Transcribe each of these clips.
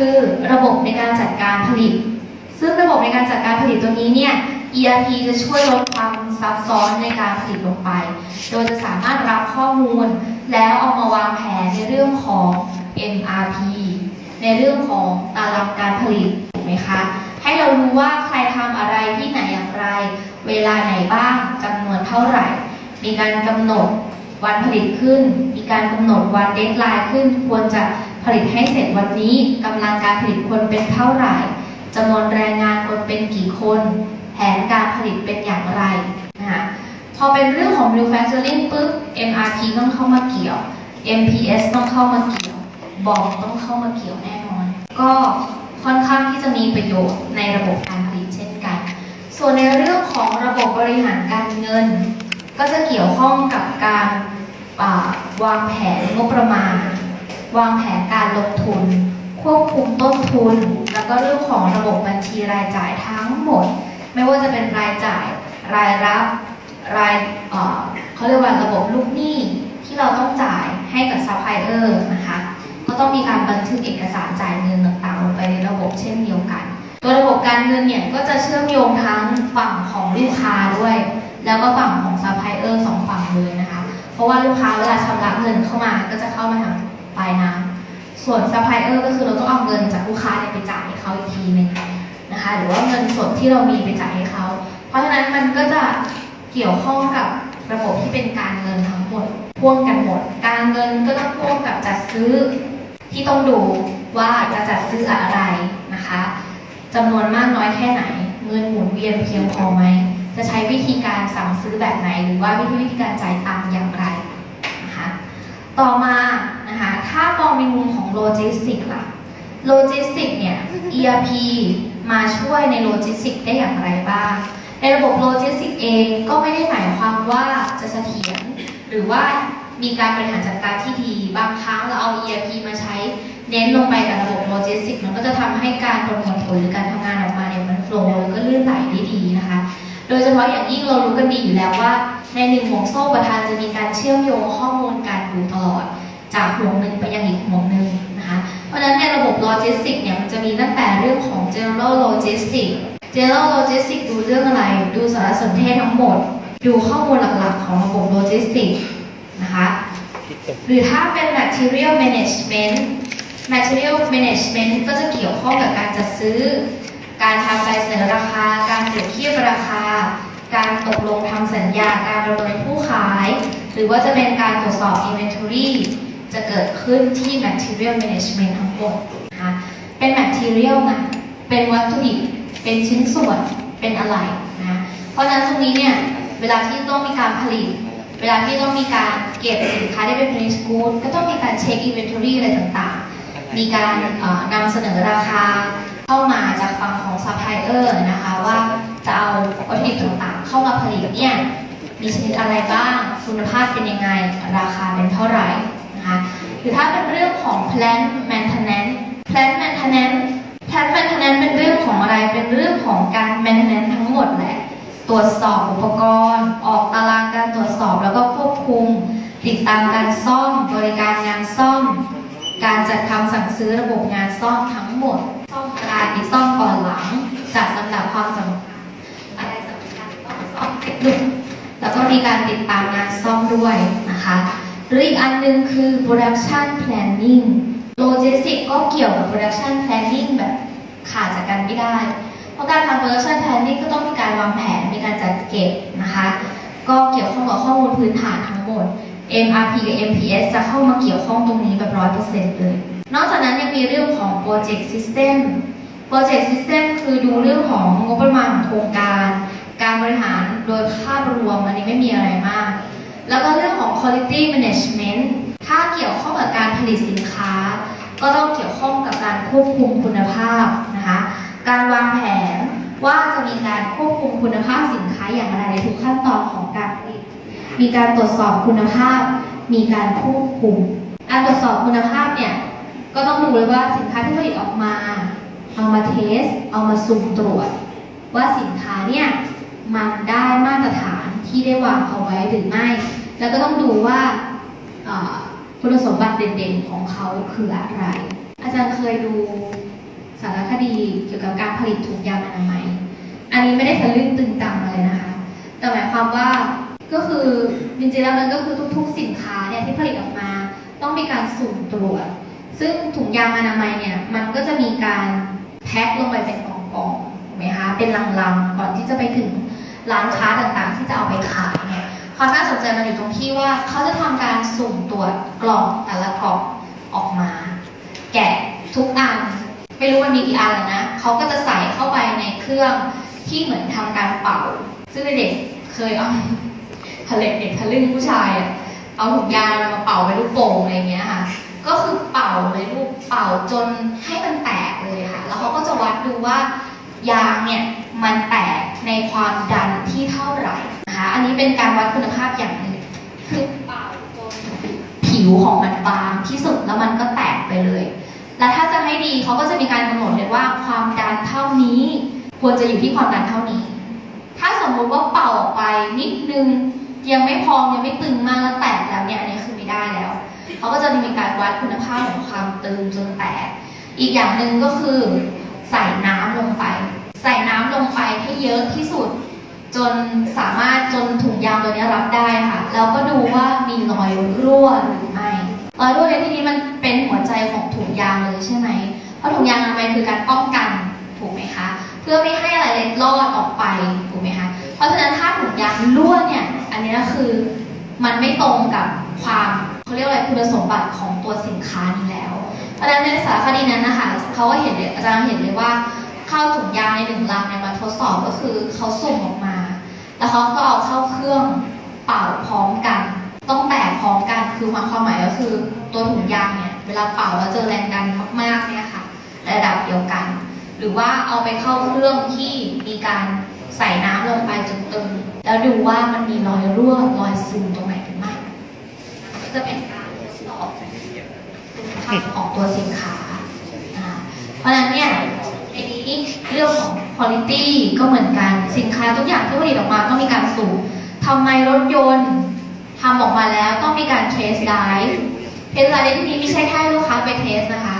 คือระบบในการจัดการผลิต ซึ่งระบบในการจัดการผลิตตัวนี้เนี่ย ERP จะช่วยลดความซับซ้อนในการผลิตลงไป โดยจะสามารถรับข้อมูล แล้วเอามาวางแผนในเรื่องของ MRP ในเรื่องของตารางการผลิตถูกไหมคะให้เรารู้ว่าใครทำอะไรที่ไหนอย่างไร เวลาไหนบ้างจำนวนเท่าไหร่ มีการกำหนดวันผลิตขึ้น มีการกำหนดวันเดทไลน์ขึ้น ควรจะ ผลิตให้เสร็จวันนี้กำลังการผลิตควรเป็นเท่าไหร่จำนวนแรงงานควรเป็นกี่คน แผนการผลิตเป็นอย่างไรนะคะพอเป็นเรื่องของ manufacturing ปุ๊บ MRP ต้องเข้ามาเกี่ยว MPS ต้องเข้ามาเกี่ยว บอมต้องเข้ามาเกี่ยวแน่นอน ก็ค่อนข้างที่จะมีประโยชน์ในระบบการผลิตเช่นกัน ส่วนในเรื่องของระบบบริหารการเงิน ก็จะเกี่ยวข้องกับการวางแผนงบประมาณ วางแผนการลงทุน ควบคุมต้นทุน แล้วก็เรื่องของระบบบัญชีรายจ่ายทั้งหมด ไม่ว่าจะเป็นรายจ่ายรายรับรายเอ่อเขาเรียกว่าระบบลูกหนี้ที่เราต้องจ่ายให้กับซัพพลายเออร์นะคะก็ต้องมีการบันทึกเอกสารจ่ายเงินต่างๆลงไปในระบบเช่นเดียวกัน ตัวระบบการเงินเนี่ยก็จะเชื่อมโยงทั้งฝั่งของลูกค้าด้วย แล้วก็ฝั่งของซัพพลายเออร์สองฝั่งเลยนะคะ เพราะว่าลูกค้าเวลาชำระเงินเข้ามาก็จะเข้ามาทาง ปลายน้ำส่วนซัพพลายเออร์ก็คือเราต้องเอาเงินจากลูกค้าไปจ่ายให้เขาอีกทีหนึ่งนะคะหรือว่าเงินสดที่เรามีไปจ่ายให้เขา เพราะฉะนั้นมันก็จะเกี่ยวข้องกับระบบที่เป็นการเงินทั้งหมดพ่วงกันหมด การเงินก็ต้องพ่วงกับจัดซื้อที่ต้องดูว่าจะจัดซื้ออะไรนะคะจำนวนมากน้อยแค่ไหน เงินหมุนเวียนเพียงพอไหมจะใช้วิธีการสั่งซื้อแบบไหน หรือว่าวิธีวิธีการจ่ายตังค์อย่างไรนะคะต่อมา ถ้ามองในมุมของโลจิสติกล่ะ โลจิสติกเนี่ย ERP มาช่วยในโลจิสติกได้อย่างไรบ้าง ในระบบโลจิสติกเองก็ไม่ได้หมายความว่าจะเสถียรหรือว่ามีการบริหารจัดการที่ดี บางครั้งเราเอา ERP มาใช้เน้นลงไปกับระบบโลจิสติกมันก็จะทำให้การประมวลผลหรือการทำงานออกมาเนี่ยมันโฟล์แล้วก็ลื่นไหลได้ดีนะคะ โดยเฉพาะอย่างยิ่งเรารู้กันดีอยู่แล้วว่า ในหนึ่งห่วงโซ่ประทานจะมีการเชื่อมโยงข้อมูลกันอยู่ตลอด จากห่วงหนึ่งไปยังอีกห่วงหนึ่งนะคะ เพราะฉะนั้นในระบบโลจิสติกเนี่ยมันจะมีตั้งแต่เรื่องของ general logistics general logistics ดูเรื่องอะไร ดูสารสนเทศทั้งหมด ดูข้อมูลหลักๆของระบบโลจิสติกนะคะหรือถ้าเป็น material management material management ก็จะเกี่ยวข้องกับการจัดซื้อ การทำใบเสนอราคา การเปรียบเทียบราคา การตกลงทำสัญญา การประเมินผู้ขาย หรือว่าจะเป็นการตรวจสอบ inventory จะเกิดขึ้นที่ material management ทั้งหมดนะคะเป็น material นะเป็นวัตถุดิบเป็นชิ้นส่วนเป็นอะไรนะเพราะฉะนั้นตรงนี้เนี่ยเวลาที่ต้องมีการผลิต เวลาที่ต้องมีการเก็บสินค้าที่เป็น finished good ก็ต้องมีการเช็ค inventory อะไรต่างๆ มีการนำเสนอราคาเข้ามาจากฝั่งของ supplier นะคะว่าจะเอาวัตถุดิบต่างๆ เข้ามาผลิตเนี่ยมีชนิดอะไรบ้างคุณภาพเป็นยังไง ราคาเป็นเท่าไหร่ นะคะหรือถ้าเป็นเรื่องของ plant maintenance plant maintenance plant maintenance เป็นเรื่องของอะไรเป็นเรื่องของการ maintenance ทั้งหมดแหละตรวจสอบอุปกรณ์ ออกตารางการตรวจสอบแล้วก็ควบคุม ติดตามการซ่อมบริการงานซ่อม การจัดคำสั่งซื้อระบบงานซ่อมทั้งหมดซ่อมกลางซ่อมก่อนหลังจัดลำดับความสำคัญอะไรสำคัญต้องซ่อมให้ดุแล้วก็มีการติดตามงานซ่อมด้วยนะคะ หรืออีกอันหนึงคือ production planning logistics ก็เกี่ยวกับ production planning แบบขาดจากกันไม่ได้ เพราะการทำ production planning ก็ต้องมีการวางแผน มีการจัดเก็บนะคะ ก็เกี่ยวข้องกับข้อมูลพื้นฐานทั้งหมด MRP กับ MPS จะเข้ามาเกี่ยวข้องตรงนี้แบบร้อยเปอร์เซ็นต์เลย นอกจากนั้นยังมีเรื่องของ Project System Project System คือดูเรื่องของงบประมาณของโครงการ การบริหารโดยภาพรวมอันนี้ไม่มีอะไรมาก แล้วก็เรื่องของ Quality Management ถ้าเกี่ยวข้องกับการผลิตสินค้า ก็ต้องเกี่ยวข้องกับการควบคุมคุณภาพนะคะการวางแผนว่าจะมีการควบคุมคุณภาพสินค้าอย่างไรในทุกขั้นตอนของการผลิต มีการตรวจสอบคุณภาพ มีการควบคุม การตรวจสอบคุณภาพเนี่ยก็ต้องดูเลยว่าสินค้าที่ผลิตออกมา เอามาเทส เอามาสุ่มตรวจ ว่าสินค้าเนี่ยมันได้มาตรฐานที่ได้วางเอาไว้หรือไม่ แล้วก็ต้องดูว่าคุณสมบัติเด่นๆของเขาคืออะไร อาจารย์เคยดูสารคดีเกี่ยวกับการผลิตถุงยางอนามัย อันนี้ไม่ได้ทะลึ่งตึงตังอะไรนะคะ แต่หมายความว่าก็คือจริงๆแล้วมันก็คือทุกๆสินค้าเนี่ยที่ผลิตออกมา ต้องมีการสุ่มตรวจ ซึ่งถุงยางอนามัยเนี่ยมันก็จะมีการแพ็คลงไปเป็นกล่องๆถูกไหมคะเป็นลังๆก่อนที่จะไปถึงร้านค้าต่างๆ ที่จะเอาไปขายเนี่ย ความน่าสนใจมันอยู่ตรงที่ว่าเขาจะทำการสุ่มตรวจกล่องแต่ละกล่องออกมา แกะทุกอันไม่รู้มันมีกี่อันแล้วนะเขาก็จะใส่เข้าไปในเครื่องที่เหมือนทำการเป่า ซึ่งเด็กเคยเอาทะเลเด็กทะลึ่งผู้ชายอะเอาถุงยางมาเป่าเป็นลูกโป่งอะไรเงี้ยค่ะ ก็คือเป่าเลยลูกเป่าจนให้มันแตกเลยค่ะ แล้วเขาก็จะวัดดูว่ายางเนี่ยมันแตกในความดันที่เท่าไหร่ อันนี้เป็นการวัดคุณภาพอย่างหนึ่งคือเป่าจนผิวของมันบางที่สุดแล้วมันก็แตกไปเลย แล้วถ้าจะให้ดีเขาก็จะมีการกำหนดเลยว่าความดันเท่านี้ ควรจะอยู่ที่ความดันเท่านี้ ถ้าสมมุติว่าเป่าออกไปนิดนึงยังไม่พองยังไม่ตึงมากแล้วแตกแล้วเนี่ยอันนี้คือไม่ได้แล้วเขาก็จะมีการวัดคุณภาพของความตึงจนแตก อีกอย่างหนึ่งก็คือ ใส่น้ำลงไป ใส่น้ำลงไปให้เยอะที่สุด นสามารถจนถุงยางตัวนี้รับได้ค่ะ แล้วก็ดูว่ามีรอยรั่วหรือไม่รอยรั่วในที่นี้มันเป็นหัวใจของถุงยางเลยใช่ไหมเพราะถุงยางอนามัยคือการป้องกันถูกไหมคะ เพื่อไม่ให้อะไรเล็ดลอดออกไปถูกไหมคะ เพราะฉะนั้นถ้าถุงยางรั่วเนี่ยอันนี้ก็คือมันไม่ตรงกับความเขาเรียกว่าอะไรคุณสมบัติของตัวสินค้านี้แล้ว เพราะฉะนั้นในสารคดีนั้นนะคะเขาก็เห็นอาจารย์เห็นเลยว่าเข้าถุงยางในหนึ่งลังเนี่ยมาทดสอบก็คือเขาสุ่มออกมา แล้วเขาก็เอาเข้าเครื่องเป่าพร้อมกัน ต้องแตกพร้อมกัน คือความความหมายก็คือตัวถุงยางเนี่ยเวลาเป่าแล้วเจอแรงดันมากๆเนี่ยค่ะ ระดับเดียวกัน หรือว่าเอาไปเข้าเครื่องที่มีการใส่น้ำลงไปจนตึง แล้วดูว่ามันมีรอยรั่วรอยซึมตรงไหนหรือไม่ก็จะเป็นการทดสอบคุณภาพของตัวสินค้าอ่าเพราะฉะนั้นเนี่ยไอ้นี้ เรื่องของ quality ก็เหมือนกันสินค้าทุกอย่างที่ผลิตออกมาต้องมีการสูบทำไมรถยนต์ทำออกมาแล้วต้องมีการเทสไดฟ์เทสไดฟ์ในที่นี้ไม่ใช่แค่ลูกค้าไปเทสนะคะ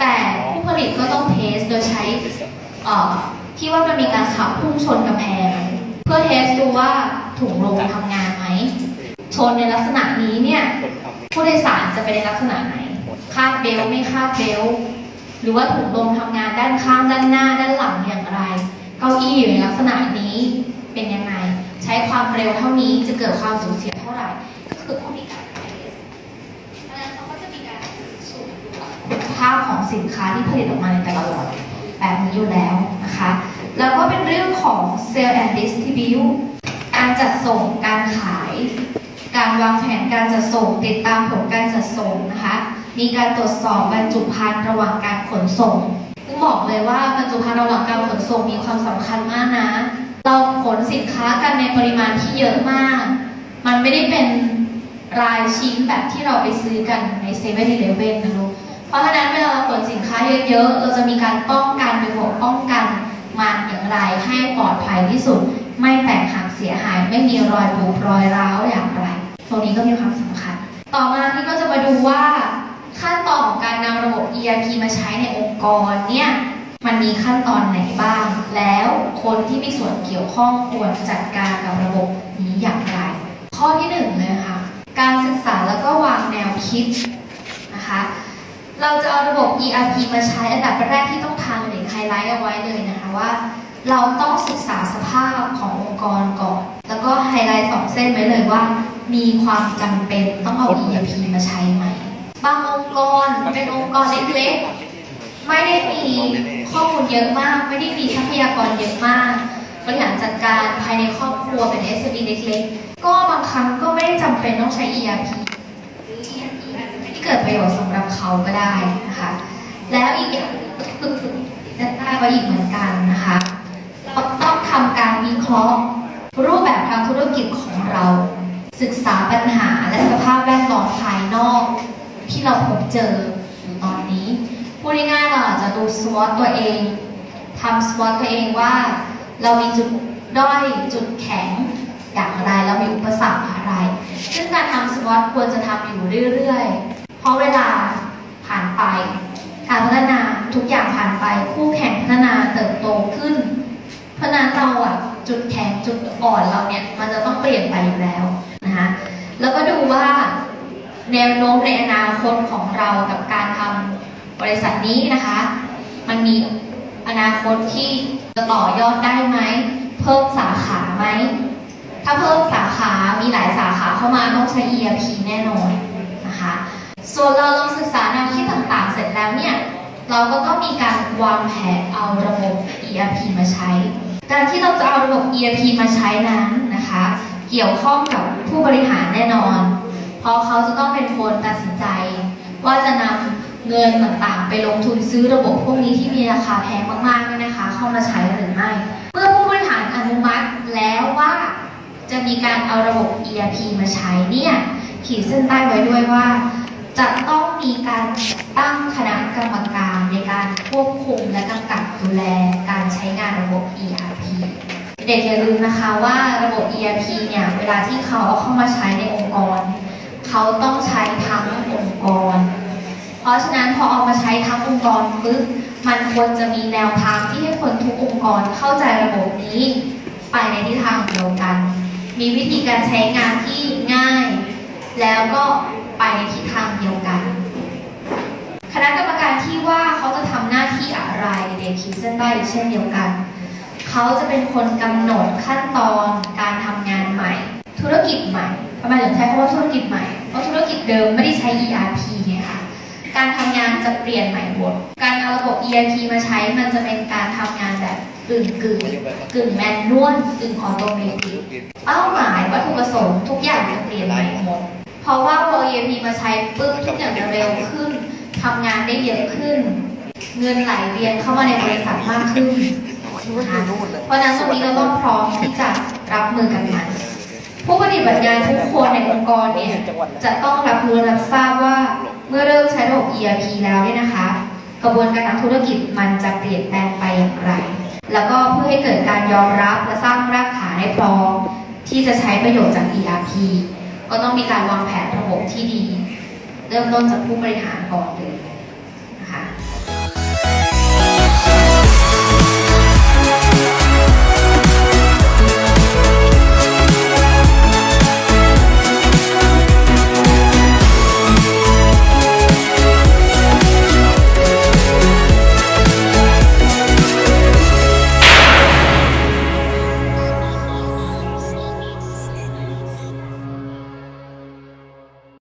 แต่ผู้ผลิตก็ต้องเทสโดยใช้ที่ว่ามันมีการขับพุ่งชนกำแพงเพื่อเทสดูว่าถุงลมทำงานไหมชนในลักษณะนี้เนี่ยผู้โดยสารจะเป็นในลักษณะไหนคาดเบลไม่คาดเบล หรือว่าถุงลมทำงานด้านข้างด้านหน้า ด้านหลังอย่างไร เก้าอี้อยู่ในลักษณะนี้เป็นยังไง ใช้ความเร็วเท่านี้จะเกิดความสูญเสียเท่าไหร่ ก็คือต้องมีการเทสเพราะฉะนั้นเขาก็จะมีการสุ่มตรวจคุณภาพของสินค้าที่ผลิตออกมาในแต่ละล็อตแบบนี้อยู่แล้วนะคะ แล้วก็เป็นเรื่องของ Sale and Distribute การจัดส่งการขาย การวางแผนการจัดส่ง ติดตามผลการจัดส่งนะคะ มีการตรวจสอบบรรจุภัณฑ์ระหว่างการขนส่งซึ่งบอกเลยว่าบรรจุภัณฑ์ระหว่างการขนส่งมีความสำคัญมากนะ เราขนสินค้ากันในปริมาณที่เยอะมาก มันไม่ได้เป็นรายชิ้นแบบที่เราไปซื้อกันในเซเว่นอีเลฟเว่นนะลูกเพราะฉะนั้นเวลาเราขนสินค้าเยอะๆ เราจะมีการป้องกันระบบป้องกันมันอย่างไรให้ปลอดภัยที่สุด ไม่แตกหักเสียหาย ไม่มีรอยบุบรอยร้าวอย่างไร ตรงนี้ก็มีความสำคัญ ต่อมาที่ก็จะมาดูว่า ขั้นตอนของการนำระบบ ERP มาใช้ในองค์กรเนี่ยมันมีขั้นตอนไหนบ้าง แล้วคนที่มีส่วนเกี่ยวข้องควรจัดการกับระบบนี้อย่างไร ข้อที่หนึ่งเลยค่ะ การศึกษาแล้วก็วางแนวคิดนะคะ เราจะเอาระบบ ERP มาใช้อันดับแรกที่ต้องทำหรือไฮไลท์เอาไว้เลยนะคะว่า เราต้องศึกษาสภาพขององค์กรก่อน แล้วก็ไฮไลท์สองเส้นไว้เลยว่า มีความจำเป็นต้องเอา ERP มาใช้ไหม บางองค์กรเป็นองค์กรเล็กๆ ไม่ได้มีข้อมูลเยอะมาก ไม่ได้มีทรัพยากรเยอะมาก บริหารจัดการภายในครอบครัวเป็น SME เล็กๆ ก็บางครั้งก็ไม่ได้จำเป็นต้องใช้ ERP หรือ ERP อาจจะไม่ได้เกิดประโยชน์สำหรับเขาก็ได้นะคะ แล้วอีกอย่างนึ่งก็คือจะได้ไว้อีกเหมือนกันนะคะเราต้องทำการวิเคราะห์รูปแบบทางธุรกิจของเรา ศึกษาปัญหาและสภาพแวดล้อมภายนอก ที่เราพบเจออยู่ตอนนี้พูดง่ายๆเราอาจจะดู SWOT ตัวเองทำ SWOT ตัวเองว่า เรามีจุดด้อยจุดแข็งอย่างไรเรามีอุปสรรคอะไร ซึ่งการทำ SWOT ควรจะทำอยู่เรื่อยๆ เพราะเวลาผ่านไป การพัฒนาทุกอย่างผ่านไป คู่แข่งพัฒนาเติบโตขึ้น เพราะฉะนั้นเราอะจุดแข็งจุดอ่อนเราเนี่ยมันจะต้องเปลี่ยนไปอยู่แล้วนะคะแล้วก็ดูว่า แนวโน้มในอนาคตของเรากับการทำบริษัทนี้นะคะ มันมีอนาคตที่จะต่อยอดได้ไหม เพิ่มสาขาไหม ถ้าเพิ่มสาขา มีหลายสาขาเข้ามาต้องใช้ ERP แน่นอนนะคะ ส่วนเราลองศึกษาแนวคิดต่างๆ เสร็จแล้วเนี่ย เราก็ต้องมีการวางแผนเอาระบบ ERP มาใช้ การที่เราจะเอาระบบ ERP มาใช้นั้นนะคะ เกี่ยวข้องกับผู้บริหารแน่นอน ราะเขาจะต้องเป็นคนตัดสินใจ ว่าจะนำเงินต่างๆ ไปลงทุนซื้อระบบพวกนี้ที่มีราคาแพงมากๆเนี่ยนะคะ เข้ามาใช้หรือไม่ เมื่อผู้บริหารอนุมัติแล้วว่าจะมีการเอาระบบ ERP มาใช้เนี่ยขีดเส้นใต้ไว้ด้วยว่า จะต้องมีการตั้งคณะกรรมการในการควบคุมและกำกับดูแลการใช้งานระบบ ERP เด็กอย่าลืมนะคะว่าระบบ ERP เนี่ยเวลาที่เขาเอาเข้ามาใช้ในองค์กร เขาต้องใช้ทั้งองค์กร เพราะฉะนั้นพอเอามาใช้ทั้งองค์กรปุ๊บมันควรจะมีแนวทางที่ให้คนทุกองค์กรเข้าใจระบบนี้ไปในทิศทางเดียวกัน มีวิธีการใช้งานที่ง่าย แล้วก็ไปในทิศทางเดียวกัน คณะกรรมการที่ว่าเขาจะทำหน้าที่อะไรเด็กขีดเส้นใต้เช่นเดียวกัน เขาจะเป็นคนกำหนดขั้นตอนการทำงานใหม่ ธุรกิจใหม่ทำไมถึงใช้คำว่าธุรกิจใหม่ เพราะธุรกิจเดิมไม่ได้ใช้ ERP ไงคะการทำงานจะเปลี่ยนใหม่หมด การเอาระบบ ERP มาใช้มันจะเป็นการทำงานแบบกึ่งกึ่งกึ่งแมนนวลกึ่งออโตเมติกเป้าหมายวัตถุประสงค์ทุกอย่างจะเปลี่ยนใหม่หมด เพราะว่าพอ ERP มาใช้ปุ๊บทุกอย่างจะเร็วขึ้นทำงานได้เยอะขึ้น เงินไหลเวียนเข้ามาในบริษัทมากขึ้นนะคะเพราะนั้นตรงนี้เราต้องพร้อมที่จะรับมือกับมันผู้ ปฏิบัติงานทุกคนในองค์กรเนี่ยจะต้องรับรู้รับทราบว่าเมื่อเริ่มใช้ระบบ ERP แล้วเนี่ยนะคะ กระบวนการทางธุรกิจมันจะเปลี่ยนแปลงไปอย่างไร แล้วก็เพื่อให้เกิดการยอมรับและสร้างรากฐานให้พร้อมที่จะใช้ประโยชน์จาก ERP ก็ต้องมีการวางแผนระบบที่ดี เริ่มต้นจากผู้บริหารก่อน